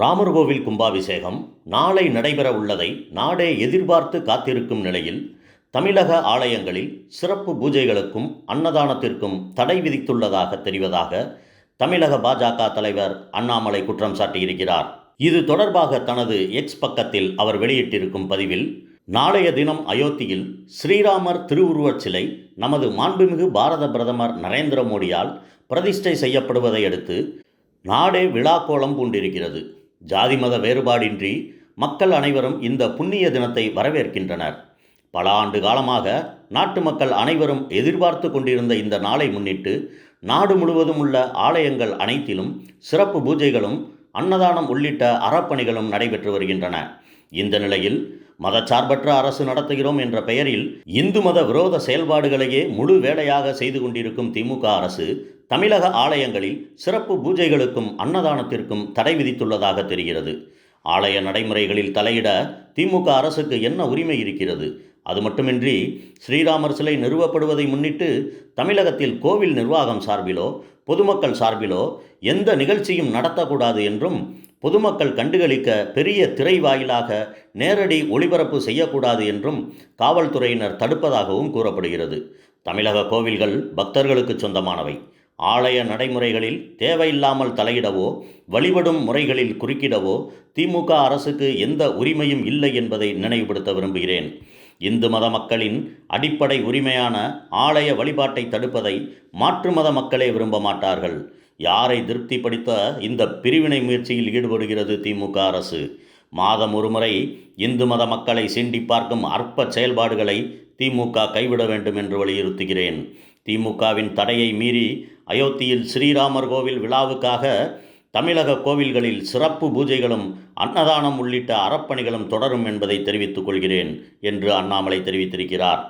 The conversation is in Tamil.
ராமர் கோவில் கும்பாபிஷேகம் நாளை நடைபெற உள்ளதை நாடே எதிர்பார்த்து காத்திருக்கும் நிலையில் தமிழக ஆலயங்களில் சிறப்பு பூஜைகளுக்கும் அன்னதானத்திற்கும் தடை விதித்துள்ளதாக தெரிவதாக தமிழக பாஜக தலைவர் அண்ணாமலை குற்றம் சாட்டியிருக்கிறார். இது தொடர்பாக தனது எக்ஸ் பக்கத்தில் அவர் வெளியிட்டிருக்கும் பதிவில் நாளைய தினம் அயோத்தியில் ஸ்ரீராமர் திருவுருவச் சிலை நமது மாண்புமிகு பாரத பிரதமர் நரேந்திர மோடியால் பிரதிஷ்டை செய்யப்படுவதை அடுத்து நாடே விழாக்கோலம் பூண்டிருக்கிறது. ஜாதி மத வேறுபாடின்றி மக்கள் அனைவரும் இந்த புண்ணிய தினத்தை வரவேற்கின்றனர். பல ஆண்டு காலமாக நாட்டு மக்கள் அனைவரும் எதிர்பார்த்து கொண்டிருந்த இந்த நாளை முன்னிட்டு நாடு முழுவதும் உள்ள ஆலயங்கள் அனைத்திலும் சிறப்பு பூஜைகளும் அன்னதானம் உள்ளிட்ட அறப்பணிகளும் நடைபெற்று வருகின்றன. இந்த நிலையில் மதச்சார்பற்ற அரசு நடத்துகிறோம் என்ற பெயரில் இந்து மத விரோத செயல்பாடுகளையே முழு வேலையாக செய்து கொண்டிருக்கும் திமுக அரசு தமிழக ஆலயங்களில் சிறப்பு பூஜைகளுக்கும் அன்னதானத்திற்கும் தடை விதித்துள்ளதாக தெரிகிறது. ஆலய நடைமுறைகளில் தலையிட திமுக அரசுக்கு என்ன உரிமை இருக்கிறது? அது மட்டுமின்றி ஸ்ரீராமர் சிலை நிறுவப்படுவதை முன்னிட்டு தமிழகத்தில் கோவில் நிர்வாகம் சார்பிலோ பொதுமக்கள் சார்பிலோ எந்த நிகழ்ச்சியும் நடத்தக்கூடாது என்றும் பொதுமக்கள் கண்டுகளிக்க பெரிய திரை வாயிலாக நேரடி ஒளிபரப்பு செய்யக்கூடாது என்றும் காவல்துறையினர் தடுப்பதாகவும் கூறப்படுகிறது. தமிழக கோவில்கள் பக்தர்களுக்கு சொந்தமானவை. ஆலய நடைமுறைகளில் தேவையில்லாமல் தலையிடவோ வழிபடும் முறைகளில் குறுக்கிடவோ திமுக அரசுக்கு எந்த உரிமையும் இல்லை என்பதை நினைவுபடுத்த விரும்புகிறேன். இந்து மத மக்களின் அடிப்படை உரிமையான ஆலய வழிபாட்டை தடுப்பதை மாற்று மத மக்களே விரும்ப மாட்டார்கள். யாரை திருப்திப்படுத்த இந்த பிரிவினை முயற்சியில் ஈடுபடுகிறது திமுக அரசு? மாதம் ஒருமுறை இந்து மத மக்களை சிண்டி பார்க்கும் அற்ப செயல்பாடுகளை திமுக கைவிட வேண்டும் என்று வலியுறுத்துகிறேன். திமுகவின் தடையை மீறி அயோத்தியில் ஸ்ரீராமர் கோவில் விழாவுக்காக தமிழக கோவில்களில் சிறப்பு பூஜைகளும் அன்னதானம் உள்ளிட்ட அறப்பணிகளும் தொடரும் என்பதை தெரிவித்துக் கொள்கிறேன் என்று அண்ணாமலை தெரிவித்திருக்கிறார்.